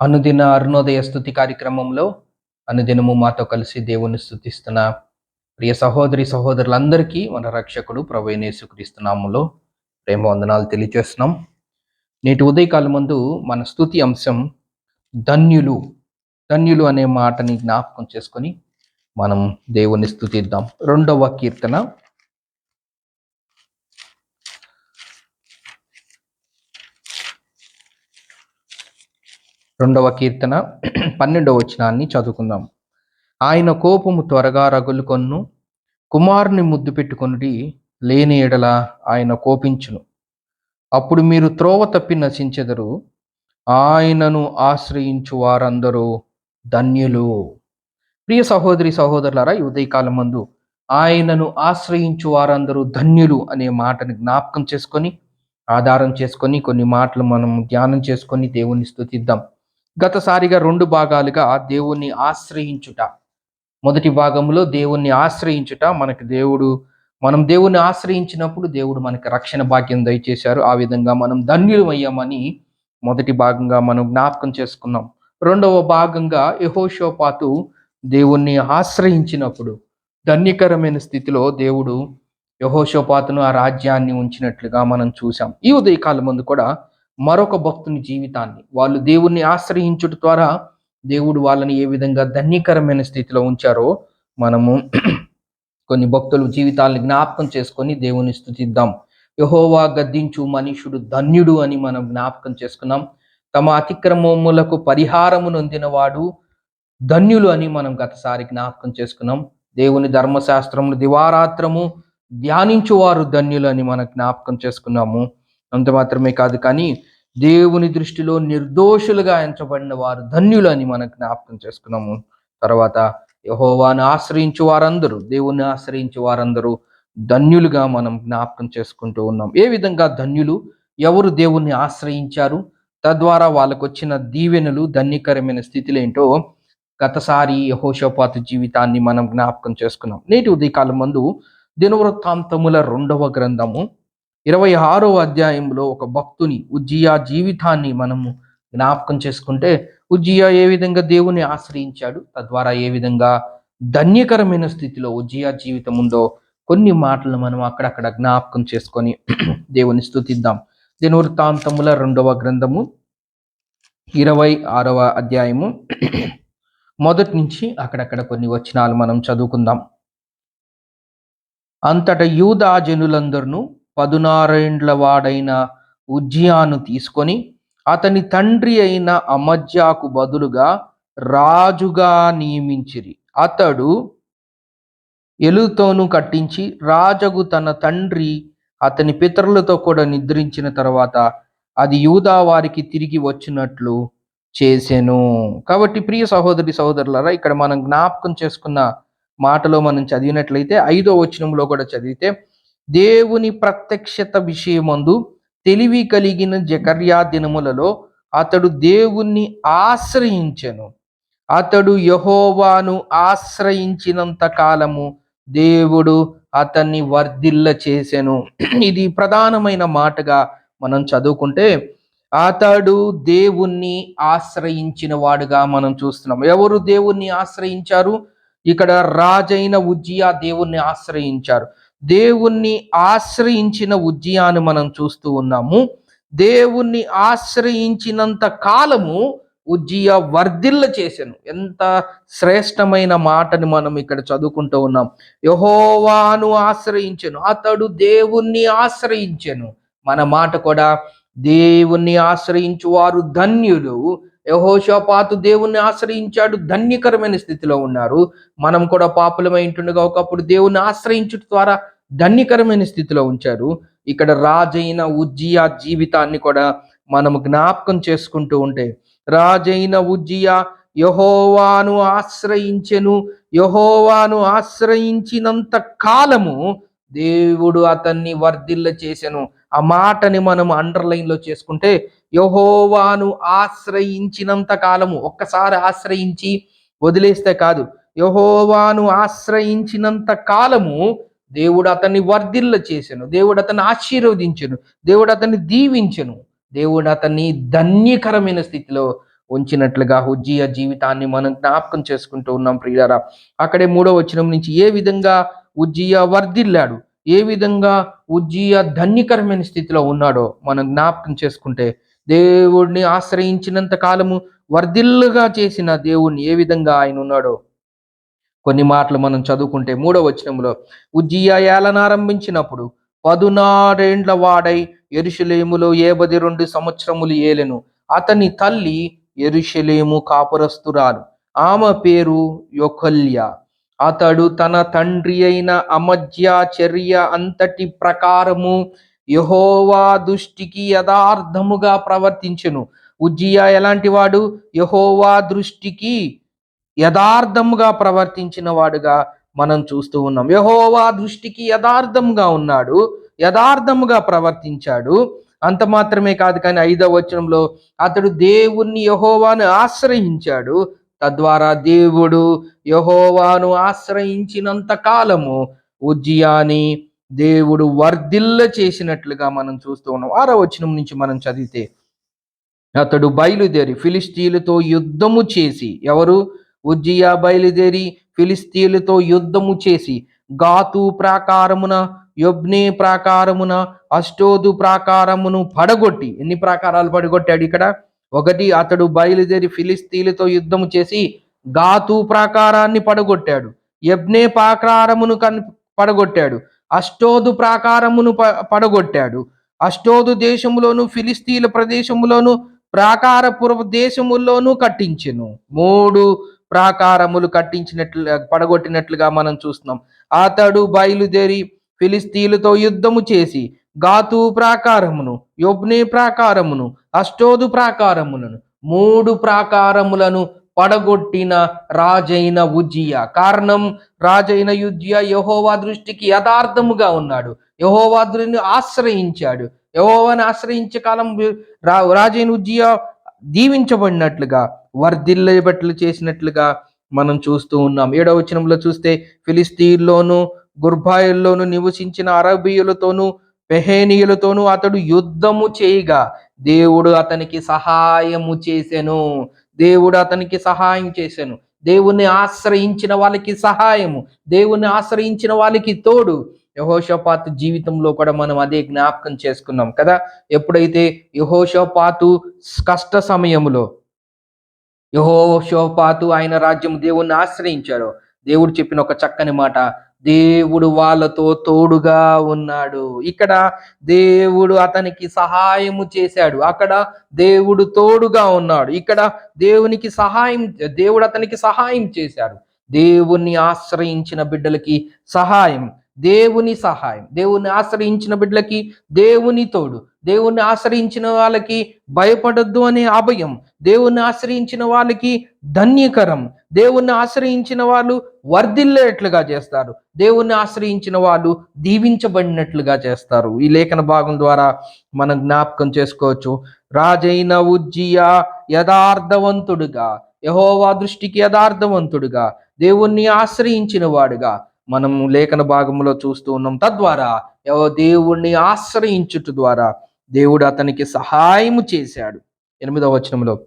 అనుదిన అరుణోదయ స్థుతి కార్యక్రమంలో అనుదినము మాతో కలిసి దేవుని స్థుతిస్తున్న ప్రియ సహోదరి సహోదరులందరికీ మన రక్షకుడు ప్రవేణేసుక్రీస్తునాములో ప్రేమ వందనాలు తెలియజేస్తున్నాం. నేటి ఉదయకాలం ముందు మన స్థుతి అంశం ధన్యులు ధన్యులు అనే మాటని జ్ఞాపకం చేసుకొని మనం దేవుని స్థుతిద్దాం రెండవ కీర్తన రెండవ కీర్తన పన్నెండవ వచనాన్ని చదువుకుందాం. ఆయన కోపము త్వరగా రగులుకొన్ను కుమారుని ముద్దు పెట్టుకొనుడి లేని ఎడల ఆయన కోపించును. అప్పుడు మీరు త్రోవ తప్పి నశించెదరు ఆయనను ఆశ్రయించు వారందరూ ధన్యులు. ప్రియ సహోదరి సహోదరులారా ఈ ఉదయకాలం మందు ఆయనను ఆశ్రయించు వారందరూ ధన్యులు అనే మాటని జ్ఞాపకం చేసుకొని ఆధారం చేసుకొని కొన్ని మాటలు మనం ధ్యానం చేసుకొని దేవుని స్థుతిద్దాం. గతసారిగా రెండు భాగాలుగా దేవుణ్ణి ఆశ్రయించుట. మొదటి భాగంలో దేవుణ్ణి ఆశ్రయించుట మనకి దేవుడు మనం దేవుణ్ణి ఆశ్రయించినప్పుడు దేవుడు మనకి రక్షణ భాగ్యం దయచేశారు. ఆ విధంగా మనం ధన్యులమయ్యామని మొదటి భాగంగా మనం జ్ఞాపకం చేసుకున్నాం. రెండవ భాగంగా యహోషోపాతు దేవుణ్ణి ఆశ్రయించినప్పుడు ధన్యకరమైన స్థితిలో దేవుడు యహోషోపాతును ఆ రాజ్యాన్ని ఉంచినట్లుగా మనం చూసాం ఈ ఉదయకాలం ముందు కూడా మరొక భక్తుని జీవితాన్ని. వాళ్ళు దేవుణ్ణి ఆశ్రయించుట ద్వారా దేవుడు వాళ్ళని ఏ విధంగా ధన్యకరమైన స్థితిలో ఉంచారో మనము కొన్ని భక్తులు జీవితాలను జ్ఞాపకం చేసుకొని దేవుని స్థుతిద్దాం. యహోవా గద్దించు మనుషుడు ధన్యుడు అని మనం జ్ఞాపకం చేసుకున్నాం. తమ అతిక్రమములకు పరిహారము నొందినవాడు ధన్యులు అని మనం గతసారి జ్ఞాపకం చేసుకున్నాం. దేవుని ధర్మశాస్త్రములు దివారాత్రము ధ్యానించువారు ధన్యులు అని మనం జ్ఞాపకం చేసుకున్నాము. అంత మాత్రమే కాదు కానీ దేవుని దృష్టిలో నిర్దోషులుగా ఎంచబడిన వారు ధన్యులు అని మనం జ్ఞాపకం చేసుకున్నాము. తర్వాత యహోవాను ఆశ్రయించు వారందరూ దేవుని ఆశ్రయించు వారందరూ ధన్యులుగా మనం జ్ఞాపకం చేసుకుంటూ ఉన్నాం. ఏ విధంగా ధన్యులు? ఎవరు దేవుణ్ణి ఆశ్రయించారు? తద్వారా వాళ్ళకు వచ్చిన దీవెనలు ధన్యకరమైన స్థితిలేంటో గతసారి యహోషోపాతు జీవితాన్ని మనం జ్ఞాపకం చేసుకున్నాం. నేటి ఉదయకాలం ముందు దినవృత్తాంతముల రెండవ గ్రంథము ఇరవై ఆరో అధ్యాయంలో ఒక భక్తుని ఉజ్జియా జీవితాన్ని మనము జ్ఞాపకం చేసుకుంటే ఉజ్జియా ఏ విధంగా దేవుని ఆశ్రయించాడు తద్వారా ఏ విధంగా ధన్యకరమైన స్థితిలో ఉజ్జియా జీవితం ఉందో కొన్ని మాటలు మనం అక్కడక్కడ జ్ఞాపకం చేసుకొని దేవుని స్థుతిద్దాం. దినవృత్తాంతముల రెండవ గ్రంథము ఇరవై ఆరవ అధ్యాయము. మొదటి నుంచి అక్కడక్కడ కొన్ని వచనాలు మనం చదువుకుందాం. అంతట యూదా జనులందరినూ పదునారేండ్ల వాడైన ఉజ్జియాను తీసుకొని అతని తండ్రి అయిన అమజ్యాకు బదులుగా రాజుగా నియమించిరి. అతడు ఎలుతోను కట్టించి రాజగు తన తండ్రి అతని పితరులతో కూడా నిద్రించిన తర్వాత అది యూదా వారికి తిరిగి వచ్చినట్లు చేసెను. కాబట్టి ప్రియ సహోదరి సహోదరులరా ఇక్కడ మనం జ్ఞాపకం చేసుకున్న మాటలో మనం చదివినట్లయితే ఐదో వచనంలో కూడా చదివితే దేవుని ప్రత్యక్షత విషయమందు తెలివి కలిగిన జకర్యా దినములలో అతడు దేవుణ్ణి ఆశ్రయించెను. అతడు యహోవాను ఆశ్రయించినంత కాలము దేవుడు అతన్ని వర్ధిల్ల చేసెను. ఇది ప్రధానమైన మాటగా మనం చదువుకుంటే అతడు దేవుణ్ణి ఆశ్రయించిన వాడుగా మనం చూస్తున్నాం. ఎవరు దేవుణ్ణి ఆశ్రయించారు? ఇక్కడ రాజైన ఉజ్జియా దేవుణ్ణి ఆశ్రయించారు. దేవుణ్ణి ఆశ్రయించిన ఉజ్జయాన్ని మనం చూస్తూ ఉన్నాము. దేవుణ్ణి ఆశ్రయించినంత కాలము ఉజ్జయ వర్ధిల్ల చేశాను ఎంత శ్రేష్టమైన మాటని మనం ఇక్కడ చదువుకుంటూ ఉన్నాం. యహోవాను ఆశ్రయించాను. అతడు దేవుణ్ణి ఆశ్రయించాను. మన మాట కూడా దేవుణ్ణి ఆశ్రయించు వారు ధన్యులు. యహోషపాతు దేవుణ్ణి ఆశ్రయించాడు. ధన్యకరమైన స్థితిలో ఉన్నారు. మనం కూడా పాపులమై ఉంటుండగా ఒకప్పుడు దేవుణ్ణి ఆశ్రయించుట ద్వారా ధన్యకరమైన స్థితిలో ఉంచారు. ఇక్కడ రాజైన ఉజ్జియా జీవితాన్ని కూడా మనం జ్ఞాపకం చేసుకుంటూ ఉంటే రాజైన ఉజ్జియా యహోవాను ఆశ్రయించెను యహోవాను ఆశ్రయించినంత కాలము దేవుడు అతన్ని వర్ధిల్ల చేశాను ఆ మాటని మనం అండర్లైన్లో చేసుకుంటే యహోవాను ఆశ్రయించినంత కాలము ఒక్కసారి ఆశ్రయించి వదిలేస్తే కాదు యహోవాను ఆశ్రయించినంత కాలము దేవుడు అతన్ని వర్ధిల్ల చేసెను దేవుడు అతన్ని ఆశీర్వదించను. దేవుడు అతన్ని దీవించను. దేవుడు అతన్ని ధన్యకరమైన స్థితిలో ఉంచినట్లుగా ఉజ్జియ జీవితాన్ని మనం జ్ఞాపకం చేసుకుంటూ ఉన్నాం ప్రియారా అక్కడే మూడో వచనం నుంచి ఏ విధంగా ఉజ్జియ వర్ధిల్లాడు? ఏ విధంగా ఉజ్జియ ధన్యకరమైన స్థితిలో ఉన్నాడో మనం జ్ఞాపకం చేసుకుంటే దేవుడిని ఆశ్రయించినంత కాలము వర్ధిల్లుగా చేసిన దేవుణ్ణి ఏ విధంగా ఆయన ఉన్నాడో కొన్ని మాటలు మనం చదువుకుంటే మూడో వచనంలో ఉజ్జియా ఏలనారంభించినప్పుడు పదునారేండ్ల వాడై ఎరుషలేములో ఏబది రెండు సంవత్సరములు ఏలెను. అతని తల్లి ఎరుషలేము కాపురస్తురాలు ఆమె పేరు యొకల్య. అతడు తన తండ్రి అయిన అమధ్య చర్య అంతటి ప్రకారము యహోవా దృష్టికి యథార్థముగా ప్రవర్తించెను. ఉజ్జియా ఎలాంటి వాడు? యహోవా దృష్టికి యథార్థముగా ప్రవర్తించిన వాడుగా మనం చూస్తూ ఉన్నాం. యహోవా దృష్టికి యథార్థముగా ఉన్నాడు యథార్థముగా ప్రవర్తించాడు. అంత మాత్రమే కాదు కానీ ఐదవ వచనంలో అతడు దేవుణ్ణి యహోవాను ఆశ్రయించాడు. తద్వారా దేవుడు యహోవాను ఆశ్రయించినంత కాలము ఉజ్జియాని దేవుడు వర్ధిల్ల చేసినట్లుగా మనం చూస్తూ ఉన్నాం. ఆరో వచనం నుంచి మనం చదివితే అతడు బయలుదేరి ఫిలిస్తీన్లతో యుద్ధము చేసి ఎవరు? ఉజ్జియా బయలుదేరి ఫిలిస్తీన్లతో యుద్ధము చేసి గాతు ప్రాకారమున యొబ్నే ప్రాకారమున అష్టోదు ప్రాకారమును పడగొట్టి ఎన్ని ప్రాకారాలు పడగొట్టాడు ఇక్కడ? ఒకటి అతడు బయలుదేరి ఫిలిస్తీన్లతో యుద్ధము చేసి గాతు ప్రాకారాన్ని పడగొట్టాడు. యబ్నే ప్రాకారమును కన్ పడగొట్టాడు. అష్టోదు ప్రాకారమును ప- పడగొట్టాడు. అష్టోదు దేశములోను ఫిలిస్తీన్ల ప్రదేశములోను ప్రాకారపుర దేశముల్లోనూ కట్టించెను. మూడు ప్రాకారములు కట్టించినట్లు పడగొట్టినట్లుగా మనం చూస్తున్నాం. అతడు బయలుదేరి ఫిలిస్తీన్లతో యుద్ధము చేసి గాతు ప్రాకారమును యొబ్నే ప్రాకారమును అష్టోదు ప్రాకారములను మూడు ప్రాకారములను పడగొట్టిన రాజైన ఉజ్జియా. కారణం రాజైన యుజ్జియా యహోవా దృష్టికి యథార్థముగా ఉన్నాడు. యహోవా దృష్టిని ఆశ్రయించాడు. యహోవాని ఆశ్రయించే కాలం రాజైన ఉజ్జియా దీవించబడినట్లుగా వర్ధిల్లబట్లు చేసినట్లుగా మనం చూస్తూ ఉన్నాం. ఏడవ వచనంలో చూస్తే ఫిలిస్తీన్లోను గుర్బాయిల్లోను నివసించిన అరబీయులతోనూ పెహేనీయులతోనూ అతడు యుద్ధము చేయగా దేవుడు అతనికి సహాయము చేసెను. దేవుడు అతనికి సహాయం చేశాను దేవుణ్ణి ఆశ్రయించిన వాళ్ళకి సహాయము. దేవుణ్ణి ఆశ్రయించిన వాళ్ళకి తోడు. యహోషపాతు జీవితంలో కూడా మనం అదే జ్ఞాపకం చేసుకున్నాం కదా. ఎప్పుడైతే యహోషపాతు కష్ట సమయములో యహోషోపాతు ఆయన రాజ్యం దేవుణ్ణి ఆశ్రయించాడు. దేవుడు చెప్పిన ఒక చక్కని మాట దేవుడు వాళ్ళతో తోడుగా ఉన్నాడు. ఇక్కడ దేవుడు అతనికి సహాయము చేశాడు. అక్కడ దేవుడు తోడుగా ఉన్నాడు. ఇక్కడ దేవునికి సహాయం దేవుడు అతనికి సహాయం చేశాడు. దేవుణ్ణి ఆశ్రయించిన బిడ్డలకి సహాయం. దేవుని సహాయం దేవుని ఆశ్రయించిన బిడ్డలకి దేవుని తోడు దేవుణ్ణి ఆశ్రయించిన వాళ్ళకి భయపడొద్దు అనే అభయం దేవుణ్ణి ఆశ్రయించిన వాళ్ళకి ధన్యకరం దేవుణ్ణి ఆశ్రయించిన వాళ్ళు వర్ధిల్లేట్లుగా చేస్తారు దేవుణ్ణి ఆశ్రయించిన వాళ్ళు దీవించబడినట్లుగా చేస్తారు. ఈ లేఖన భాగం ద్వారా మనం జ్ఞాపకం చేసుకోవచ్చు. రాజైన ఉజ్జియా యథార్థవంతుడుగా యహోవా దృష్టికి యథార్థవంతుడుగా దేవుణ్ణి ఆశ్రయించిన వాడుగా మనము లేఖన భాగంలో చూస్తూ ఉన్నాం. తద్వారా దేవుణ్ణి ఆశ్రయించుట ద్వారా దేవుడు అతనికి సహాయము చేశాడు. ఎనిమిదవ వచనంలో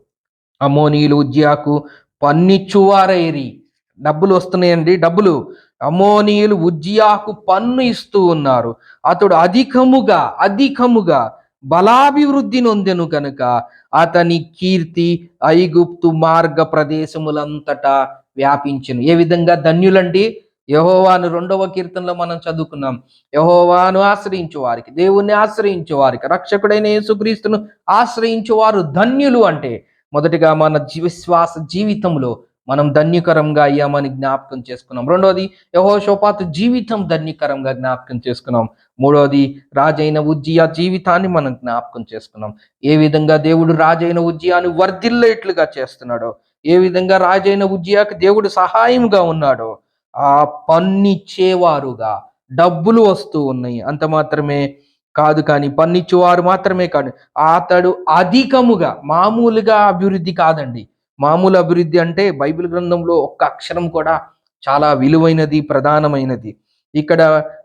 అమోనీయులు ఉజ్జియాకు పన్నిచ్చువారైరి. డబ్బులు వస్తున్నాయండి డబ్బులు. అమోనీయులు ఉజ్జియాకు పన్ను ఇస్తూ ఉన్నారు. అతడు అధికముగా అధికముగా బలాభివృద్ధి నొందెను కనుక అతని కీర్తి ఐగుప్తు మార్గ ప్రదేశములంతటా వ్యాపించను. ఏ విధంగా ధన్యులండి? యహోవాను రెండవ కీర్తనలో మనం చదువుకున్నాం. యహోవాను ఆశ్రయించు వారికి దేవుణ్ణి ఆశ్రయించు వారికి రక్షకుడైన యేసుక్రీస్తును ఆశ్రయించు వారు ధన్యులు అంటే మొదటిగా మన విశ్వాస జీవితంలో మనం ధన్యకరంగా అయ్యామని జ్ఞాపకం చేసుకున్నాం. రెండవది యహోషోపాతు జీవితం ధన్యకరంగా జ్ఞాపకం చేసుకున్నాం. మూడవది రాజైన ఉజ్జియా జీవితాన్ని మనం జ్ఞాపకం చేసుకున్నాం. ఏ విధంగా దేవుడు రాజైన ఉజ్జియాను వర్ధిల్లేట్లుగా చేస్తున్నాడో ఏ విధంగా రాజైన ఉజ్జియాకు దేవుడు సహాయంగా ఉన్నాడో ఆ పన్నిచ్చేవారుగా డబ్బులు వస్తూ ఉన్నాయి. అంత మాత్రమే కాదు కానీ పన్నిచ్చేవారు మాత్రమే కాదు. అతడు అధికముగా మామూలుగా అభివృద్ధి కాదండి. మామూలు అభివృద్ధి అంటే బైబిల్ గ్రంథంలో ఒక్క అక్షరం కూడా చాలా విలువైనది ప్రధానమైనది. ఇక్కడ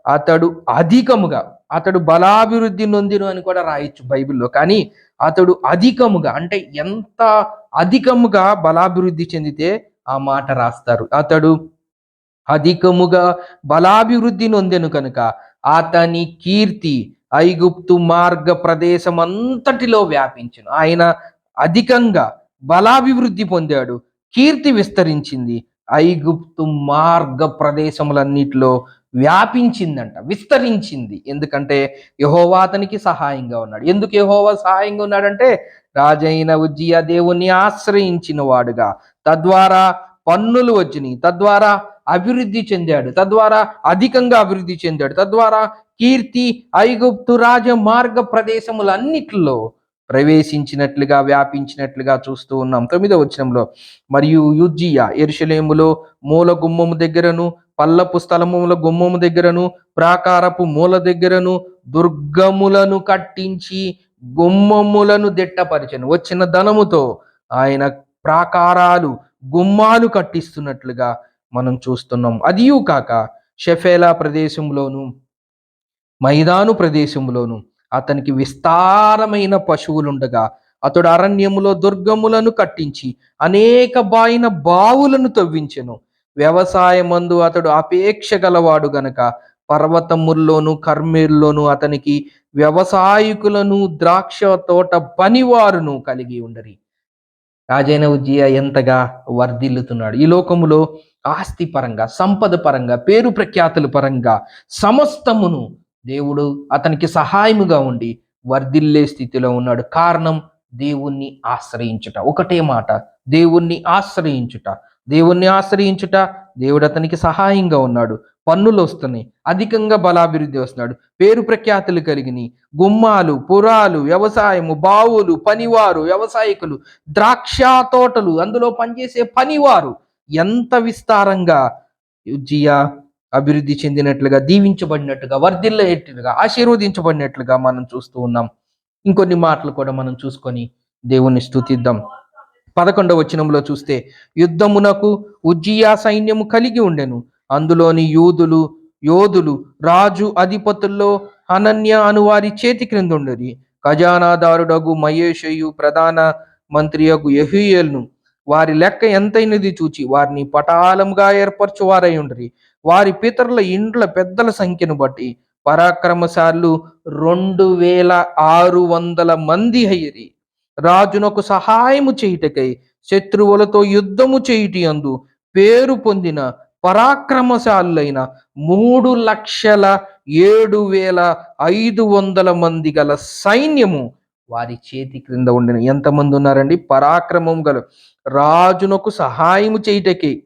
అతడు అధికముగా అతడు బలాభివృద్ధి నొందిను అని కూడా రాయొచ్చు బైబిల్లో. కానీ అతడు అధికముగా అంటే ఎంత అధికముగా బలాభివృద్ధి చెందితే ఆ మాట రాస్తారు. అతడు అధికముగా బలాభివృద్ధి నొందెను కనుక అతని కీర్తి ఐగుప్తు మార్గ ప్రదేశం అంతటిలో వ్యాపించును. ఆయన అధికంగా బలాభివృద్ధి పొందాడు కీర్తి విస్తరించింది ఐగుప్తు మార్గ ప్రదేశములన్నిటిలో వ్యాపించిందంట విస్తరించింది. ఎందుకంటే యహోవా అతనికి సహాయంగా ఉన్నాడు. ఎందుకు యహోవా సహాయంగా ఉన్నాడంటే రాజైన ఉజ్జియ దేవుణ్ణి ఆశ్రయించిన వాడుగా తద్వారా పన్నులు వచ్చినాయి. తద్వారా అభివృద్ధి చెందాడు. తద్వారా అధికంగా అభివృద్ధి చెందాడు. తద్వారా కీర్తి ఐగుప్తు రాజ మార్గ ప్రదేశములన్నిటిలో ప్రవేశించినట్లుగా వ్యాపించినట్లుగా చూస్తూ ఉన్నాం. తొమ్మిదవ వచనంలో మరియు యుజ్జియా ఎరుషలేములో మూల గుమ్మము దగ్గరను పల్లపు స్థలముల గుమ్మము దగ్గరను ప్రాకారపు మూల దగ్గరను దుర్గములను కట్టించి గుమ్మములను దిట్టపరిచను. వచ్చిన ధనముతో ఆయన ప్రాకారాలు గుమ్మాలు కట్టిస్తున్నట్లుగా మనం చూస్తున్నాం. అదియు కాక షెఫేలా ప్రదేశంలోను మైదాను ప్రదేశంలోను అతనికి విస్తారమైన పశువులుండగా అతడు అరణ్యములో దుర్గములను కట్టించి అనేక బాయిన బావులను తవ్వించెను. వ్యవసాయమందు అతడు అపేక్ష గలవాడు గనక పర్వతముల్లోను కర్మీల్లోను అతనికి వ్యవసాయకులను ద్రాక్ష తోట పనివారును కలిగి ఉండరి. రాజైన ఉజ్జయ ఎంతగా వర్ధిల్లుతున్నాడు. ఈ లోకములో ఆస్తి పరంగా సంపద పరంగా పేరు ప్రఖ్యాతుల పరంగా సమస్తమును దేవుడు అతనికి సహాయముగా ఉండి వర్ధిల్లే స్థితిలో ఉన్నాడు. కారణం దేవుణ్ణి ఆశ్రయించుట. ఒకటే మాట దేవుణ్ణి ఆశ్రయించుట. దేవుణ్ణి ఆశ్రయించుట దేవుడు అతనికి సహాయంగా ఉన్నాడు. పన్నులు వస్తున్నాయి. అధికంగా బలాభివృద్ధి వస్తున్నాడు. పేరు ప్రఖ్యాతులు కలిగినాయి. గుమ్మాలు పురాలు వ్యవసాయము బావులు పనివారు వ్యవసాయకులు ద్రాక్ష తోటలు అందులో పనిచేసే పనివారు ఎంత విస్తారంగా జియా అభివృద్ధి చెందినట్లుగా దీవించబడినట్టుగా వర్ధిల్లేట్టుగా ఆశీర్వదించబడినట్లుగా మనం చూస్తూ ఉన్నాం. ఇంకొన్ని మాటలు కూడా మనం చూసుకొని దేవుణ్ణి స్థుతిద్దాం. పదకొండవ వచనంలో చూస్తే యుద్ధమునకు ఉజ్జియా సైన్యము కలిగి ఉండెను. అందులోని యూదులు యోధులు రాజు అధిపతుల్లో అనన్య అనువారి చేతి క్రింద ఉండేది ఖజానాదారుడగు మహేషయు ప్రధాన మంత్రియగు యహుయేల్ను. వారి లెక్క ఎంతైనది చూచి వారిని పటాలంగా ఏర్పరచువారై ఉండరి వారి పితరుల ఇండ్ల పెద్దల సంఖ్యను బట్టి పరాక్రమశాలు రెండు వేల ఆరు వందల మంది అయ్యరి. రాజునకు సహాయము చేయుటకై శత్రువులతో యుద్ధము చేయుటి అందు పేరు పొందిన పరాక్రమశాలులైన మూడు లక్షల ఏడు వేల ఐదు వందల మంది గల సైన్యము వారి చేతి క్రింద ఉండిన. ఎంతమంది ఉన్నారండి? పరాక్రమం గల రాజునకు సహాయము చేయుటకి.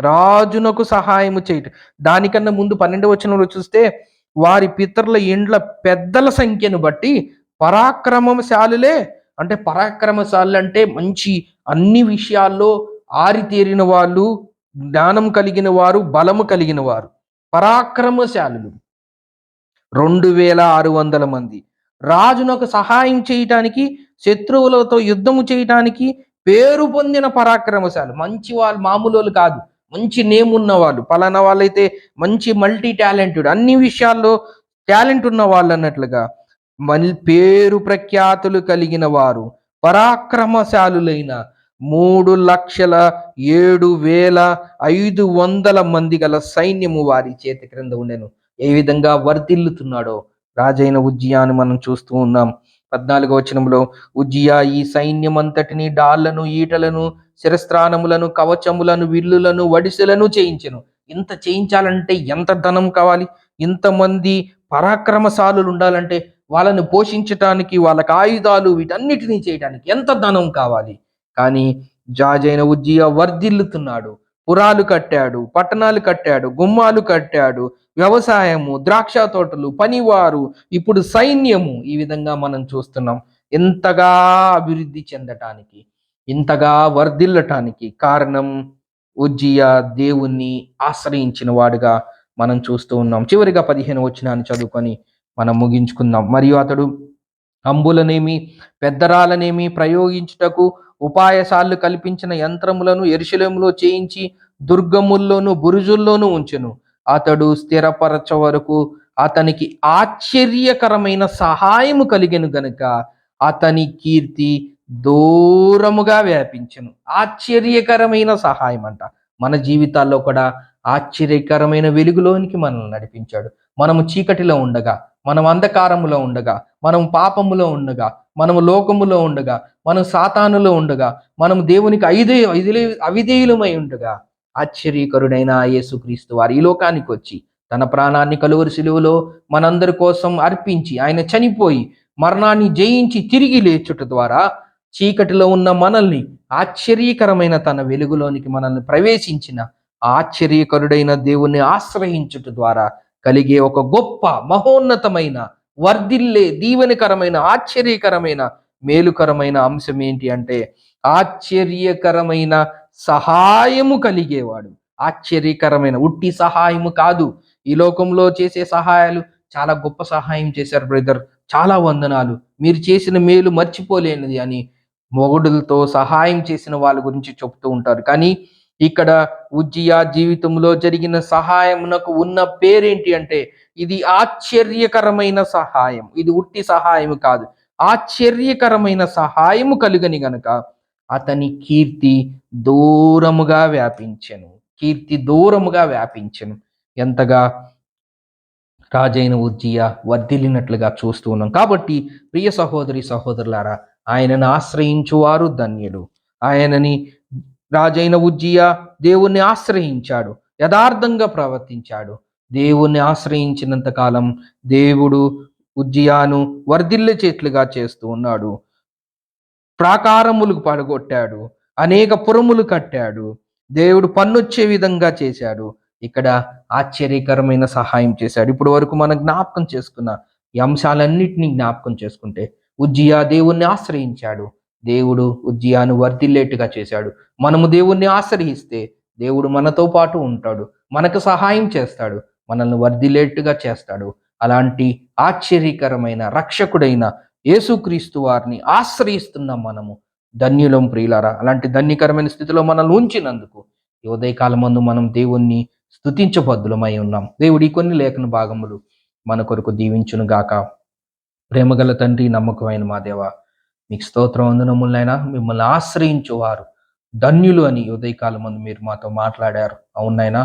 రాజునకు సహాయము చేయట. దానికన్నా ముందు పన్నెండు వచనంలో చూస్తే వారి పితరుల ఇండ్ల పెద్దల సంఖ్యను బట్టి పరాక్రమశాలులే అంటే పరాక్రమశాలు అంటే మంచి అన్ని విషయాల్లో ఆరితేరిన వాళ్ళు జ్ఞానం కలిగిన వారు బలము కలిగిన వారు. పరాక్రమశాలులు. రెండు వేల ఆరు వందల మంది. రాజునకు సహాయం చేయటానికి శత్రువులతో యుద్ధము చేయటానికి పేరు పొందిన పరాక్రమశాలు. మంచి వాళ్ళు మామూలు వాళ్ళు కాదు. మంచి నేమ్ ఉన్న వాళ్ళు. పలానా వాళ్ళైతే మంచి మల్టీ టాలెంటెడ్ అన్ని విషయాల్లో టాలెంట్ ఉన్న వాళ్ళు అన్నట్లుగా. మల్ పేరు ప్రఖ్యాతులు కలిగిన వారు పరాక్రమశాలులైన మూడు లక్షల ఏడు వేల ఐదు వందల మంది గల సైన్యము వారి చేతి క్రింద ఉండెను. ఏ విధంగా వర్ధిల్లుతున్నాడో రాజైన ఉజ్జయాన్ని మనం చూస్తూ ఉన్నాం. పద్నాలుగో వచనంలో ఉజ్జియా ఈ సైన్యం అంతటిని డాళ్ళను ఈటలను శిరస్త్రాణములను కవచములను విల్లులను వడిసెలను చేయించెను. ఇంత చేయించాలంటే ఎంత ధనం కావాలి? ఇంతమంది పరాక్రమశాలులు ఉండాలంటే వాళ్ళని పోషించటానికి వాళ్ళకి ఆయుధాలు వీటన్నిటినీ చేయడానికి ఎంత ధనం కావాలి? కానీ జాజైన ఉజ్జియ వర్ధిల్లుతున్నాడు. పురాలు కట్టాడు పట్టణాలు కట్టాడు గుమ్మాలు కట్టాడు వ్యవసాయము ద్రాక్ష తోటలు పనివారు ఇప్పుడు సైన్యము ఈ విధంగా మనం చూస్తున్నాం. ఎంతగా అభివృద్ధి చెందటానికి ఇంతగా వర్ధిల్లటానికి కారణం ఉజ్జియా దేవుణ్ణి ఆశ్రయించిన వాడుగా మనం చూస్తూ ఉన్నాం. చివరిగా పదిహేను వచ్చినాన్ని చదువుకొని మనం ముగించుకుందాం. మరియు అతడు అంబులనేమి పెద్దరాలనేమి ప్రయోగించుటకు ఉపాయశాలు కల్పించిన యంత్రములను ఎరుశలేములో చేయించి దుర్గముల్లోను బురుజుల్లోనూ ఉంచెను. అతడు స్థిరపరచ వరకు అతనికి ఆశ్చర్యకరమైన సహాయము కలిగెను గనుక అతని కీర్తి దూరముగా వ్యాపించను. ఆశ్చర్యకరమైన సహాయం అంట మన జీవితాల్లో కూడా ఆశ్చర్యకరమైన వెలుగులోనికి మనల్ని నడిపించాడు. మనము చీకటిలో ఉండగా మనం అంధకారములో ఉండగా మనం పాపములో ఉండగా మనము లోకములో ఉండగా మనం సాతానులో ఉండగా మనం దేవునికి ఐదే ఐదులే అవిధేయులమై ఉండగా ఆశ్చర్యకరుడైన యేసుక్రీస్తు వారు ఈ లోకానికి వచ్చి తన ప్రాణాన్ని కలువరి సిలువలో మనందరి కోసం అర్పించి ఆయన చనిపోయి మరణాన్ని జయించి తిరిగి లేచుట ద్వారా చీకటిలో ఉన్న మనల్ని ఆశ్చర్యకరమైన తన వెలుగులోనికి మనల్ని ప్రవేశించిన ఆశ్చర్యకరుడైన దేవుణ్ణి ఆశ్రయించుట ద్వారా కలిగే ఒక గొప్ప మహోన్నతమైన వర్ధిల్లే దీవెనకరమైన ఆశ్చర్యకరమైన మేలుకరమైన అంశం ఏంటి అంటే ఆశ్చర్యకరమైన సహాయము కలిగేవాడు. ఆశ్చర్యకరమైన ఉట్టి సహాయము కాదు. ఈ లోకంలో చేసే సహాయాలు చాలా గొప్ప సహాయం చేశారు బ్రదర్. చాలా వందనాలు. మీరు చేసిన మేలు మర్చిపోలేనిది అని మొగుడులతో సహాయం చేసిన వాళ్ళ గురించి చెప్తూ ఉంటారు. కానీ ఇక్కడ ఉజ్జియా జీవితంలో జరిగిన సహాయమునకు ఉన్న పేరేంటి అంటే ఇది ఆశ్చర్యకరమైన సహాయం. ఇది ఉట్టి సహాయం కాదు. ఆశ్చర్యకరమైన సహాయము కలుగని గనక అతని కీర్తి దూరముగా వ్యాపించెను. కీర్తి దూరముగా వ్యాపించెను. ఎంతగా రాజైన ఉజ్జియ వర్ధిల్లినట్లుగా చూస్తూ ఉన్నాం. కాబట్టి ప్రియ సహోదరి సహోదరులారా ఆయనను ఆశ్రయించువారు ధన్యుడు ఆయనని రాజైన ఉజ్జియ దేవుణ్ణి ఆశ్రయించాడు యథార్థంగా ప్రవర్తించాడు. దేవుణ్ణి ఆశ్రయించినంత కాలం దేవుడు ఉజ్జియాను వర్ధిల్ల చేట్లుగా చేస్తూ ఉన్నాడు. ప్రాకారములు పడగొట్టాడు అనేక పురములు కట్టాడు. దేవుడు పన్నొచ్చే విధంగా చేశాడు. ఇక్కడ ఆశ్చర్యకరమైన సహాయం చేశాడు. ఇప్పుడు వరకు మనం జ్ఞాపకం చేసుకున్న ఈ అంశాలన్నింటినీ జ్ఞాపకం చేసుకుంటే ఉజ్జియా దేవుణ్ణి ఆశ్రయించాడు. దేవుడు ఉజ్జియాను వర్ధిల్లేట్టుగా చేశాడు. మనము దేవుణ్ణి ఆశ్రయిస్తే దేవుడు మనతో పాటు ఉంటాడు. మనకు సహాయం చేస్తాడు. మనల్ని వర్ధిల్లేట్టుగా చేస్తాడు. అలాంటి ఆశ్చర్యకరమైన రక్షకుడైన యేసుక్రీస్తు వారిని ఆశ్రయిస్తున్నాం మనము ధన్యులం ప్రియులారా. అలాంటి ధన్యకరమైన స్థితిలో మనల్ని ఉంచినందుకు ఈ మనం దేవుణ్ణి స్థుతించబద్దులమై ఉన్నాం. దేవుడి కొన్ని లేఖన భాగములు మన కొరకు దీవించును గాక ప్రేమగల తండ్రి నమ్మకమైన మా దేవ మీకు స్తోత్రం వందనములైనా మిమ్మల్ని ఆశ్రయించువారు. ధన్యులు అని ఉదయకాలం మందు మీరు మాతో మాట్లాడారు. అవునైనా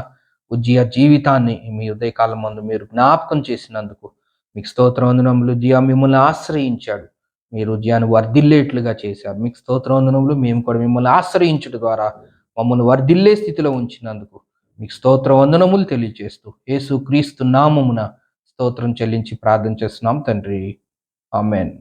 ఉజ్జయ జీవితాన్ని మీ ఉదయకాలం మందు మీరు జ్ఞాపకం చేసినందుకు మీకు స్తోత్రం వందనములు. జియా మిమ్మల్ని ఆశ్రయించాడు. మీరు ఉజ్జయాన్ని వర్ధిల్లేట్లుగా చేశారు. మీకు స్తోత్రం వందనములు. మేము కూడా మిమ్మల్ని ఆశ్రయించడం ద్వారా మమ్మల్ని వర్ధిల్లే స్థితిలో ఉంచినందుకు మీకు స్తోత్ర వందనములు తెలియజేస్తూ యేసు క్రీస్తు నామమున స్తోత్రం చెల్లించి ప్రార్థన చేస్తున్నాం తండ్రి. ఆమెన్.